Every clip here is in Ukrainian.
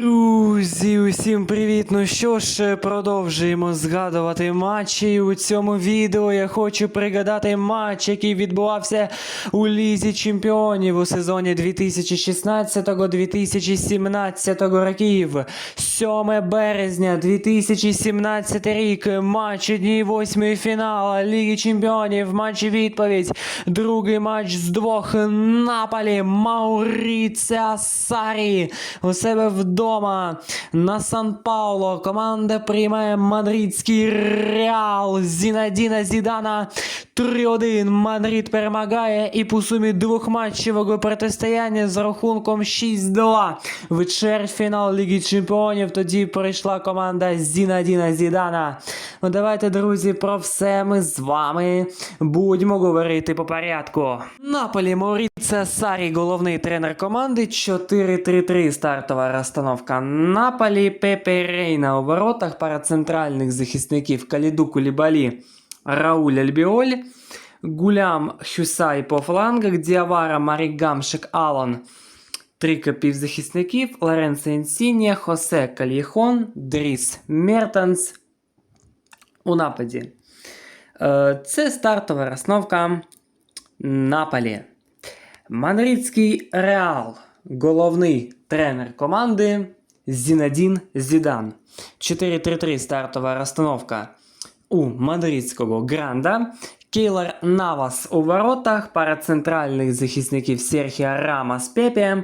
Ooh. Друзі, усім привіт! Ну що ж, продовжуємо згадувати матчі. У цьому відео я хочу пригадати матч, який відбувався у Лізі Чемпіонів у сезоні 2016-2017 років. 7 березня 2017 рік. Матч одній восьмої фінала Ліги Чемпіонів. Матч відповідь. Другий матч з двох Наполі Мауріця Сарі у себе вдома на Сан Пауло. Команда приймає мадридський Реал Зінадіна Зідана 3-1. Мадрид перемагає і по сумі двохматчевого протистояння з рахунком 6-2 в чвертьфінал Ліги Чемпіонів. Тоді прийшла команда Зінадіна Зідана. Ну давайте, друзі, про все ми з вами будемо говорити по порядку. Наполі Мауріце Сарі, головний тренер команди. 4-3-3 стартова розстановка. Наполі Пепе Рейна у воротах пара центральних захисників Каліду Кулібалі, Рауль Альбіоль, Гулям Хюсай по флангах, Діавара Марігамшик Алан. Трійка півзахисників Лоренцо Інсінія, Хосе Кальєхон, Дріс Мертенс у нападі. Е, Це стартова розновка Наполі. Мадридський Реал, головний тренер команди Зінадін Зідан. 4-3-3 стартова розстановка у мадридського Гранда. Кейлер Навас у воротах, пара центральних захисників Серхіа Рамас Пепе,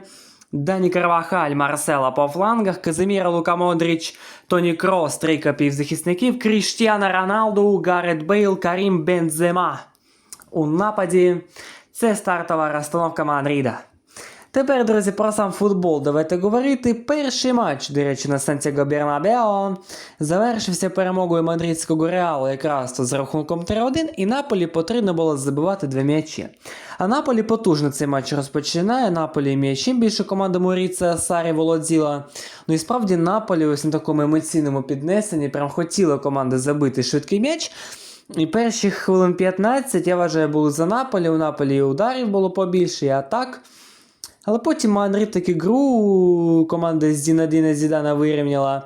Дані Карвахаль, Марсела по флангах, Казиміра Лука Модріч, Тоні Крос, трійка півзахисників, Кріштіана Роналду, Гарет Бейл, Карім Бензема. У нападі це стартова розстановка Мадрида. Тепер, друзі, про сам футбол давайте говорити. Перший матч, до речі, на Сантьяго Бернабео завершився перемогою мадридського реалу якраз то з рахунком 3-1, і Наполі потрібно було забивати два м'ячі. А Наполі потужно цей матч розпочинає. Наполі м'ячем більше команда Моріця Сарі володіла. Ну і справді Наполі ось на такому емоційному піднесенні прям хотіла команда забити швидкий м'яч. І перші хвилин 15, я вважаю, були за Наполі. У Наполі ударів було побільше, і атак. Але потім Мадрид таки гру команда з Зінадина Зідана вирівняла.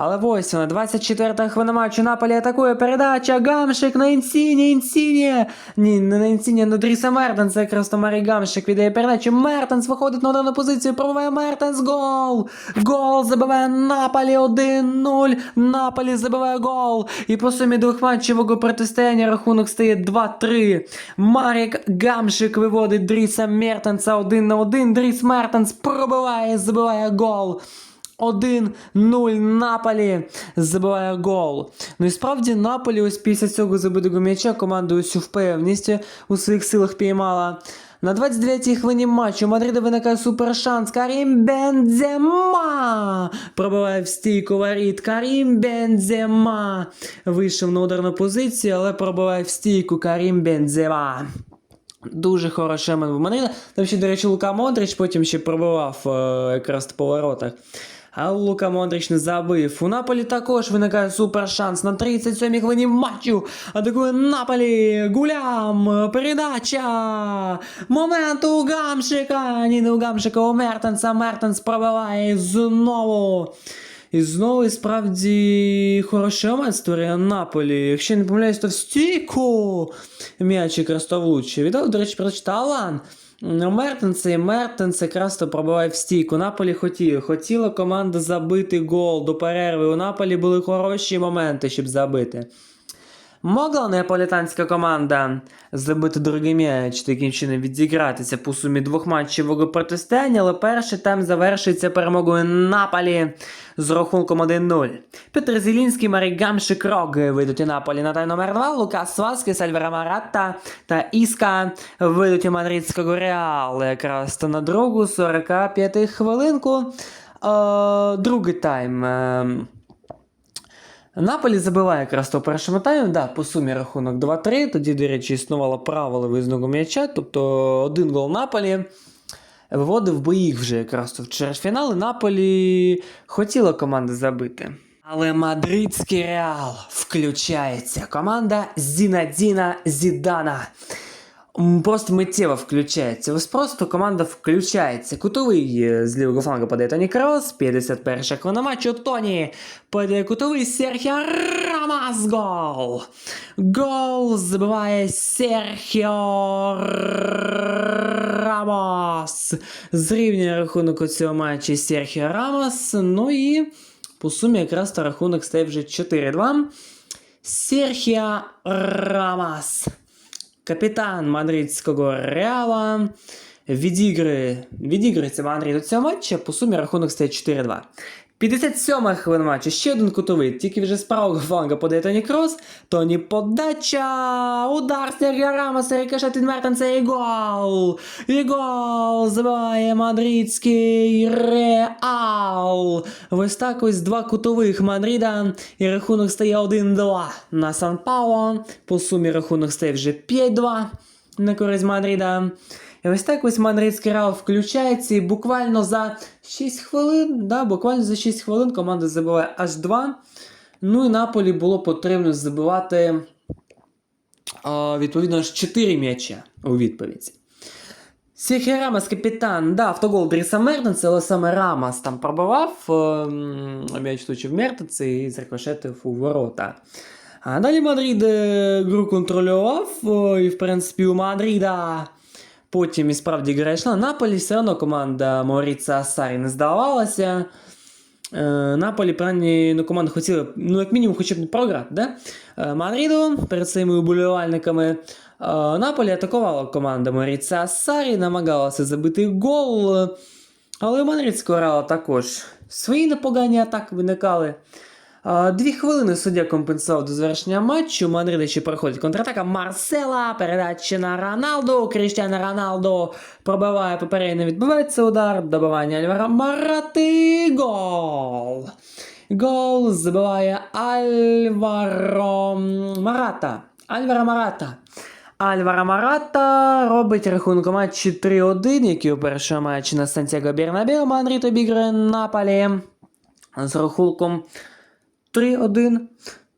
Але ось вона, 24-та хвилина матчу Наполі атакує передача. Гамшик на Інсіні, Інсіні. Ні, не на Інсіні, на Дріса Мертенса. Якраз то Марі Гамшик віддає передачу. Мертенс виходить на дану позицію, пробиває Мертенс. Гол! Гол забиває Наполі 1-0. Наполі забиває гол. І по сумі двохматчевого протистояння рахунок стає 2-3. Марік Гамшик виводить Дріса Мертенса 1 на 1. Дріс Мертенс пробиває, забиває гол. 1-0 Наполі забиває гол. Ну і справді Наполі ось після цього забитого м'яча команда цю впевненість у своїх силах піймала. На 29-й хвилині матчу Мадрида виникає супершанс. Карім Бензема пробиває в стійку воріт. Карім Бензема вийшов на ударну позицію, але пробиває в стійку Карім Бензема. Дуже хороший момент в Мадрида. Там ще, до речі, Лука Модрич потім ще пробивав е, якраз по воротах. А Лука Модрич не забив. У Наполі також виникає супер шанс на 37-й хвилині матчу. Атакує Наполі. Гулям. Передача. Момент у Гамшика. Ні, не у Гамшика, у Мертенса. Мертенс пробиває знову. І знову і справді хороший момент створює Наполі. Якщо не помиляюсь, то в стійку м'ячик то влучив. До речі, прочитав Алан. Мертенс і Мертенс якраз то пробиває в стійку. Наполі хотіли. Хотіла команда забити гол до перерви. У Наполі були хороші моменти, щоб забити. Могла неаполітанська команда забити другий м'яч, таким чином відігратися по сумі двохматчевого протистояння, але перший тайм завершується перемогою Наполі з рахунком 1-0. Петр Зілінський, Марі Гамшик Рог вийдуть у Наполі на тай номер 2, Лукас Васкес, Альвара Маратта та Іска вийдуть у мадридського Реалу якраз на другу 45 хвилинку. Е, другий тайм. Наполі забиває якраз то першому таймі, да, по сумі рахунок 2-3. Тоді, до речі, існувало правило визнаку м'яча, тобто один гол Наполі виводив би їх вже якраз в чвертьфінал, і Наполі хотіла команда забити. Але мадридський реал включається. Команда Зінадіна Зідана. Просто миттєво включається. Ось просто команда включається. Кутовий е, з лівого флангу подає Тоні Крос. 51 хвилина матчу. Тоні подає кутовий Серхіо Рамас. Гол. Гол забиває Серхіо Рамос. Зрівнює рахунок у цьому матчі Серхіо Рамос. Ну і по сумі якраз то рахунок стає вже 4-2. Серхіо Рамас. Капітан мадридського Реала. Відігри, відіграється Мадрид у цьому матчі, по сумі рахунок стає 4-2. 57 хвилина матчу, ще один кутовий, тільки вже з правого фланга подає Тоні Крос, Тоні подача, удар Сергія Рамоса, рикошет від Мертенса і гол! І гол забиває мадридський Реал. Ось так ось два кутових Мадрида, і рахунок стає 1-2 на Сан Пауло, по сумі рахунок стає вже 5-2 на користь Мадрида. І ось так ось мадридський Реал включається і буквально за 6 хвилин, да, буквально за 6 хвилин команда забиває аж 2. Ну і Наполі було потрібно забивати а, відповідно аж 4 м'яча у відповідь. Серхіо Рамос, капітан, да, автогол Дріса Мертенса, але саме Рамос там пробивав, ем, м'яч точив Мертенса і зрикошетив у ворота. А далі Мадрид е, гру контролював, о, і в принципі у Мадрида потім і справді гра йшла. Наполі все одно команда Мауріца Сарі не здавалася. Е, Наполі, принаймні, ну, команда хотіла, ну, як мінімум, хоча б програти, да? Е, Мадриду перед своїми уболівальниками. Е, Наполі атакувала команда Моріця Сарі, намагалася забити гол. Але у Мадридського Реала також свої непогані атаки виникали. Дві хвилини суддя компенсував до завершення матчу. Ще проходить контратака Марсела. Передача на Роналду. Кріштіано Роналду пробиває попередньо відбувається удар. Добивання Альвара Марати. Гол. Гол забиває Альваро Марата. Альваро Марата. Альвара Марата робить рахунок матчі 3-1, який у першому матчі на Сантьяго Бернабео Мадрид обіграє Наполі з рахунком 3-1.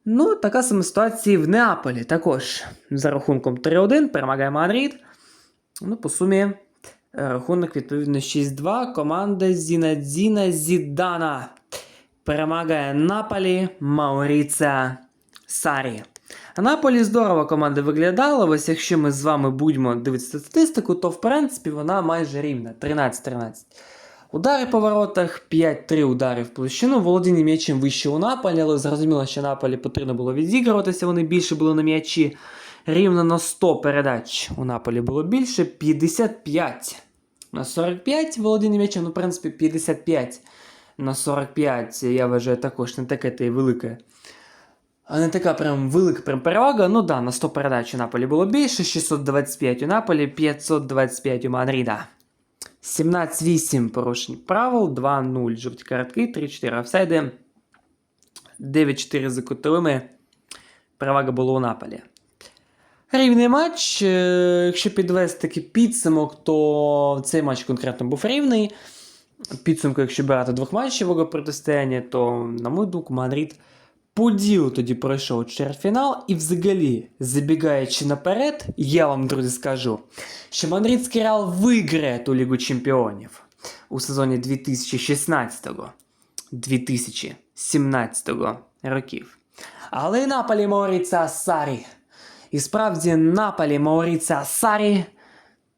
Ну, така сама ситуація в Неаполі також. За рахунком 3-1 перемагає Мадрид. Ну, по сумі, е, рахунок відповідно 6-2. Команда Зінадзіна Зідана перемагає Наполі Мауріца Сарі. Наполі здорово команда виглядала. Ось якщо ми з вами будемо дивитися статистику, то в принципі вона майже рівна 13-13. Удари по воротах, 5-3 удари в площину. Володіння м'ячем вище у Наполі, але зрозуміло, що Наполі потрібно було відігруватися, вони більше були на м'ячі. Рівно на 100 передач у Наполі було більше, 55 на 45 володіння м'ячем, ну, в принципі, 55 на 45, я вважаю, також не таке та велике. А не така прям велика прям перевага. Ну да, на 100 передач у Наполі було більше, 625 у Наполі, 525 у Мадрида. 17-8 порушень правил, 2-0 жовті картки, 3-4 офсайди, 9-4 за кутовими. Перевага була у Наполі. Рівний матч. е, Якщо підвести такий підсумок, то цей матч конкретно був рівний. Підсумку, якщо брати двох двохматчевого протистояння, то, на мою думку, Мадрид по ділу тоді пройшов чвертьфінал, і взагалі, забігаючи наперед, я вам, друзі, скажу, що Мадридський Реал виграє ту Лігу Чемпіонів у сезоні 2016-2017 років. Але й Наполі Мауріца Сарі. І справді Наполі Мауріца Сарі,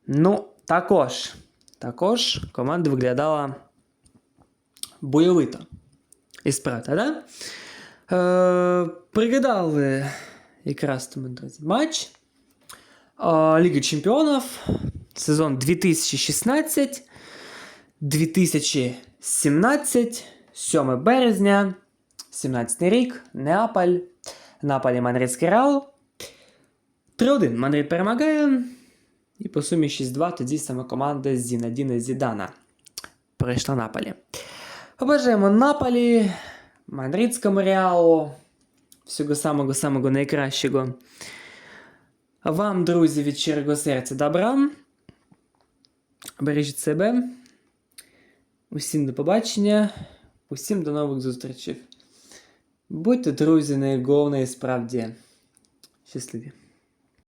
ну, також, також команда виглядала бойовито. І справді, да? Е, пригадали якраз тому, друзі, матч Ліги Чемпіонів, сезон 2016 2017, 7 березня, 17 рік, Неаполь, Наполі Мадридський Реал. 3-1 Мадрид перемагає. І по сумі 6-2 тоді саме команда Зінадіна Зідана пройшла Наполі. Побажаємо Наполі, Мадридському Реалу. Всього самого-самого найкращого. Вам, друзі, від щирого серця добра. Бережіть себе. Усім до побачення. Усім до нових зустрічей. Будьте друзі, найголовніше справді щасливі.